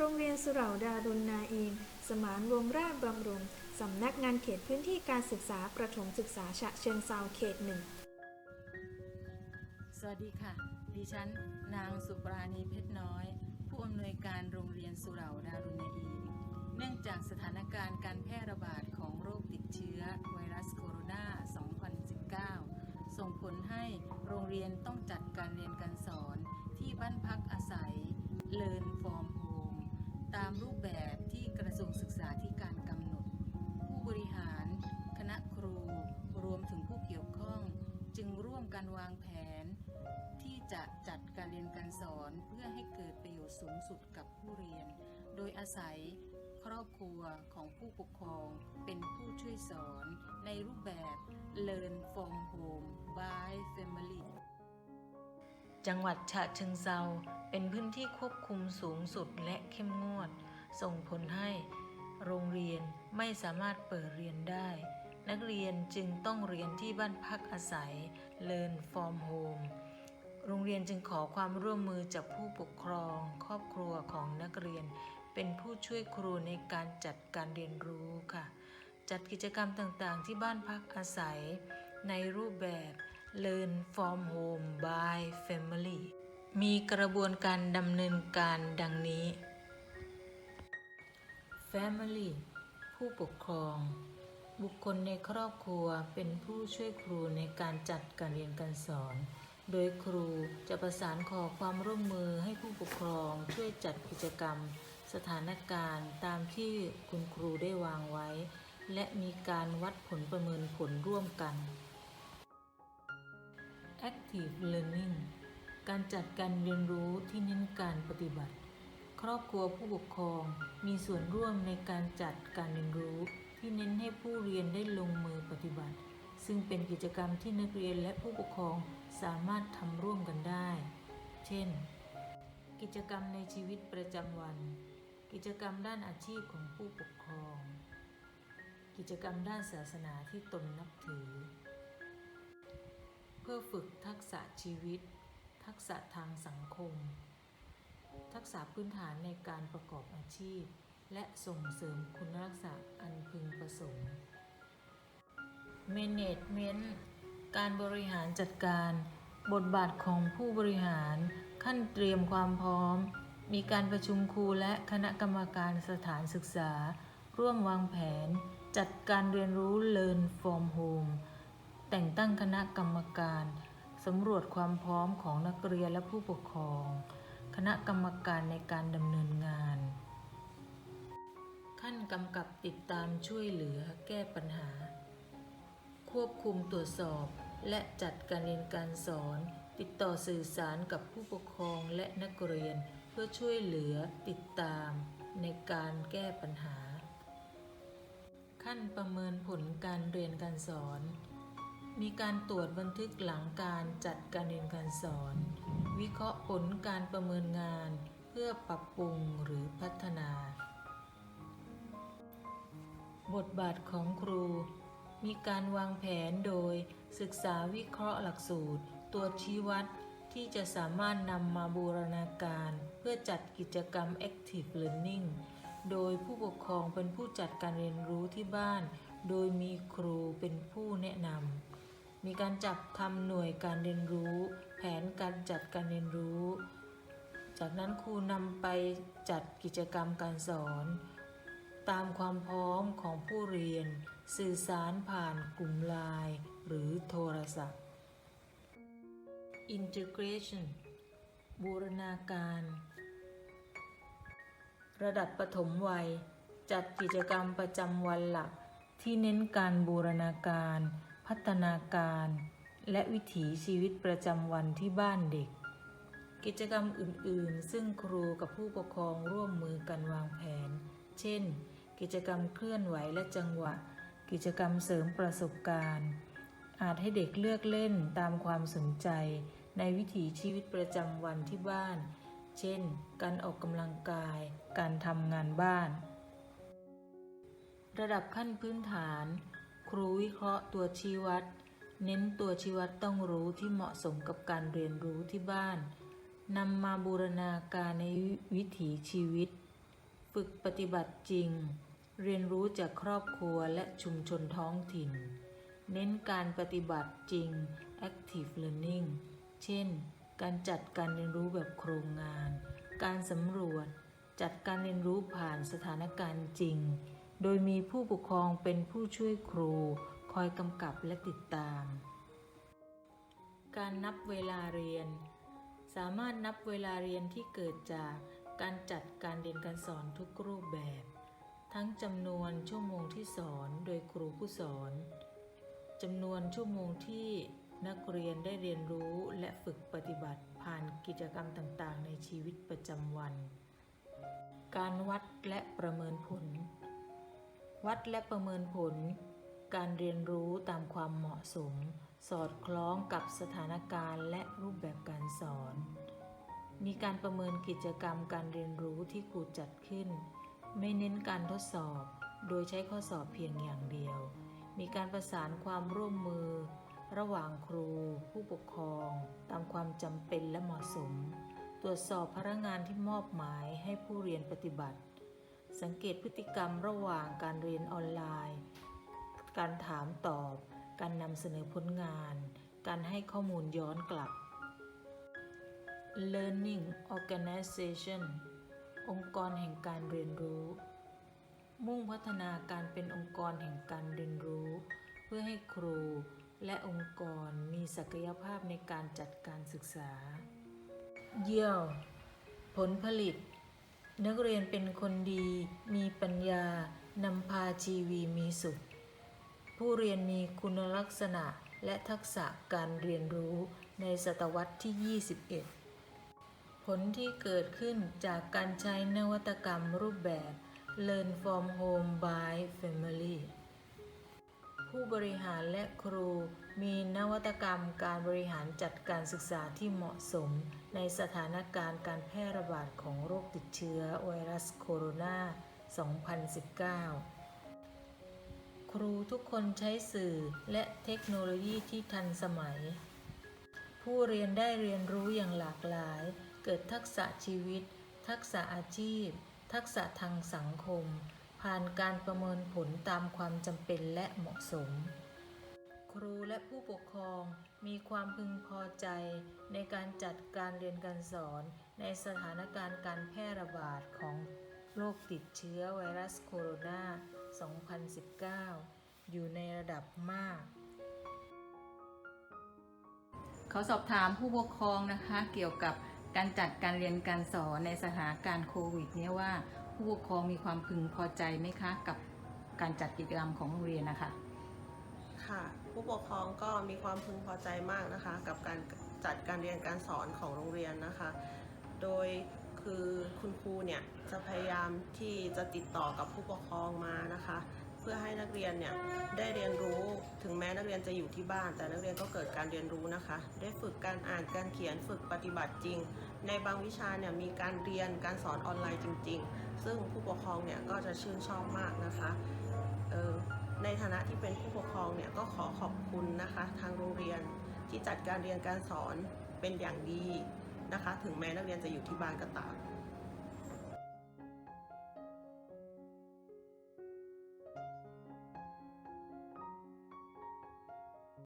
โรงเรียนสุเหร่าดารุณนาอินสมานวงราชบำรุง สำนักงานเขตพื้นที่การศึกษาประถมศึกษาฉะเชิงเซาเขตหนึ่ง สวัสดีค่ะ ดิฉัน นางสุปราณีเพชรน้อย ผู้อำนวยการโรงเรียนสุเหร่าดารุณาอีนเนื่องจากสถานการณ์การแพร่ระบาดของโรคติดเชื้อไวรัสโคโรนา 2019 ส่งผลให้โรงเรียนต้องจัดการเรียนการสอนที่บ้านพักอาศัย Learn from Home กันวางแผน ที่จะจัดการเรียนการสอนเพื่อให้เกิดประโยชน์สูงสุดกับผู้เรียน โดยอาศัยครอบครัวของผู้ปกครองเป็นผู้ช่วยสอนในรูปแบบ Learn from Home by Family จังหวัดฉะเชิงเซาเป็นพื้นที่ควบคุมสูงสุดและเข้มงวด ส่งผลให้โรงเรียนไม่สามารถเปิดเรียนได้ นักเรียนจึงต้องเรียนที่บ้านพักอาศัย Learn from Home โรงเรียนจึงขอความร่วมมือจากผู้ปกครอง ครอบครัวของนักเรียน เป็นผู้ช่วยครูในการจัดการเรียนรู้ค่ะ จัดกิจกรรมต่างๆ ที่บ้านพักอาศัย ในรูปแบบ Learn from Home by Family มีกระบวนการดำเนินการดังนี้ Family ผู้ปกครอง บุคคลในครอบครัวเป็นผู้ช่วยครูในการจัดการเรียนการสอน โดยครูจะประสานขอความร่วมมือให้ผู้ปกครองช่วยจัดกิจกรรม สถานการณ์ตามที่คุณครูได้วางไว้ และมีการวัดผลประเมินผลร่วมกัน Active Learning การจัดการเรียนรู้ที่เน้นการปฏิบัติ ครอบครัวผู้ปกครองมีส่วนร่วมในการจัดการเรียนรู้ ที่เน้นให้ผู้เรียนได้ลงมือปฏิบัติ ซึ่งเป็นกิจกรรมที่นักเรียนและผู้ปกครองสามารถทำร่วมกันได้ เช่น กิจกรรมในชีวิตประจำวัน กิจกรรมด้านอาชีพของผู้ปกครอง กิจกรรมด้านศาสนาที่ตนนับถือ เพื่อฝึกทักษะชีวิต ทักษะทางสังคม ทักษะพื้นฐานในการประกอบอาชีพ และส่งเสริมคุณลักษณะอันพึงประสงค์ Management การบริหารจัดการ บทบาทของผู้บริหาร ขั้นเตรียมความพร้อม มีการประชุมครูและคณะกรรมการสถานศึกษา ร่วมวางแผน จัดการเรียนรู้ Learn from Home แต่งตั้งคณะกรรมการสำรวจความพร้อมของนักเรียนและผู้ปกครอง คณะกรรมการในการดำเนินงาน ขั้นกำกับติดตามช่วยเหลือแก้ปัญหา ควบคุมตรวจสอบและจัดการเรียนการสอน ติดต่อสื่อสารกับผู้ปกครองและนักเรียนเพื่อช่วยเหลือติดตามในการแก้ปัญหา ขั้นประเมินผลการเรียนการสอน มีการตรวจบันทึกหลังการจัดการเรียนการสอน วิเคราะห์ผลการประเมินงาน เพื่อปรับปรุงหรือพัฒนา บทบาทของครู มีการวางแผนโดยศึกษาวิเคราะห์หลักสูตร ตัวชี้วัดที่จะสามารถนำมาบูรณาการ เพื่อจัดกิจกรรม Active Learning โดยผู้ปกครองเป็นผู้จัดการเรียนรู้ที่บ้าน โดยมีครูเป็นผู้แนะนำ มีการจับทำหน่วยการเรียนรู้ แผนการจัดการเรียนรู้ จากนั้นครูนำไปจัดกิจกรรมการสอน ตามความพร้อมของผู้เรียน สื่อสารผ่านกลุ่มไลน์หรือโทรศัพท์ Integration บูรณาการ ระดับปฐมวัย จัดกิจกรรมประจำวันหลัก ที่เน้นการบูรณาการ พัฒนาการ และวิถีชีวิตประจำวันที่บ้านเด็ก กิจกรรมอื่น ๆ ซึ่งครูกับผู้ปกครองร่วมมือกันวางแผน เช่น กิจกรรมเคลื่อนไหวและจังหวะ กิจกรรมเสริมประสบการณ์ อาจให้เด็กเลือกเล่นตามความสนใจ ในวิถีชีวิตประจำวันที่บ้าน เช่น การออกกำลังกาย การทำงานบ้าน ระดับขั้นพื้นฐาน ครูวิเคราะห์ตัวชี้วัด เน้นตัวชี้วัดต้องรู้ที่เหมาะสมกับการเรียนรู้ที่บ้านนำมาบูรณาการในวิถีชีวิต ฝึกปฏิบัติจริง เรียนรู้จากครอบครัวและชุมชนท้องถิ่น เน้นการปฏิบัติจริง active learning เช่น การจัดการเรียนรู้แบบโครงงาน การสำรวจ จัดการเรียนรู้ผ่านสถานการณ์จริง โดยมีผู้ปกครองเป็นผู้ช่วยครู คอยกำกับและติดตาม การนับเวลาเรียน สามารถนับเวลาเรียนที่เกิดจาก การจัดการเรียนการสอนทุกรูปแบบ ทั้งจำนวนชั่วโมงที่สอนโดยครูผู้สอนจำนวนชั่วโมงที่นักเรียนได้เรียนรู้และฝึกปฏิบัติผ่านกิจกรรมต่างๆ ในชีวิตประจำวัน การวัดและประเมินผล วัดและประเมินผล การเรียนรู้ตามความเหมาะสม สอดคล้องกับสถานการณ์และรูปแบบการสอน มีการประเมินกิจกรรมการเรียนรู้ที่ครูจัดขึ้น ไม่เน้นการทดสอบ โดยใช้ข้อสอบเพียงอย่างเดียว มีการประสานความร่วมมือ ระหว่างครู ผู้ปกครอง ตามความจำเป็นและเหมาะสม ตรวจสอบพนักงานที่มอบหมายให้ผู้เรียนปฏิบัติ สังเกตพฤติกรรมระหว่างการเรียนออนไลน์ การถามตอบ การนำเสนอผลงาน การให้ข้อมูลย้อนกลับ Learning Organization องค์กรแห่งการเรียนรู้ มุ่งพัฒนาการเป็นองค์กรแห่งการเรียนรู้ เพื่อให้ครูและองค์กรมีศักยภาพในการจัดการศึกษา เยี่ยว ผลผลิต นักเรียนเป็นคนดี มีปัญญา นำพาชีวีมีสุข ผู้เรียนมีคุณลักษณะและทักษะการเรียนรู้ในศตวรรษที่ 21 ผลที่เกิดขึ้นจากการใช้นวัตกรรมรูปแบบ Learn from Home by Family ผู้บริหารและครูมีนวัตกรรมการบริหารจัดการศึกษาที่เหมาะสม ในสถานการณ์การแพร่ระบาดของโรคติดเชื้อไวรัสโคโรนา 2019 ครูทุกคนใช้สื่อและเทคโนโลยีที่ทันสมัย ผู้เรียนได้เรียนรู้อย่างหลากหลาย เกิดทักษะชีวิต ทักษะอาชีพ ทักษะทางสังคม ผ่านการประเมินผลตามความจำเป็นและเหมาะสม ครูและผู้ปกครองมีความพึงพอใจในการจัดการเรียนการสอนในสถานการณ์การแพร่ระบาดของโรคติดเชื้อไวรัสโคโรนา 2019 อยู่ในระดับมาก เขาสอบถามผู้ปกครองนะคะเกี่ยวกับ การจัดการเรียนการสอนในสถานการณ์โควิดเนี่ยว่าผู้ปกครองมีความพึงพอใจไหมคะกับการจัดกิจกรรมของโรงเรียนนะคะ ค่ะ ผู้ปกครองก็มีความพึงพอใจมากนะคะ กับการจัดการเรียนการสอนของโรงเรียนนะคะ โดยคือคุณครูเนี่ยจะพยายามที่จะติดต่อกับผู้ปกครองมานะคะ พื่อให้นักเรียนเนี่ยได้เรียนรู้ถึงแม้นักเรียนจะอยู่ที่บ้าน แต่นักเรียนก็เกิดการเรียนรู้นะคะ ได้ฝึกการอ่านการเขียนฝึกปฏิบัติจริง ในบางวิชาเนี่ยมีการเรียนการสอนออนไลน์จริง ๆ ซึ่งผู้ปกครองเนี่ยก็จะชื่นชอบมากนะคะเออในฐานะที่เป็นผู้ปกครองเนี่ยก็ขอขอบคุณนะคะ ทางโรงเรียนที่จัดการเรียนการสอนเป็นอย่างดีนะคะ ถึงแม้นักเรียนจะอยู่ที่บ้านก็ตาม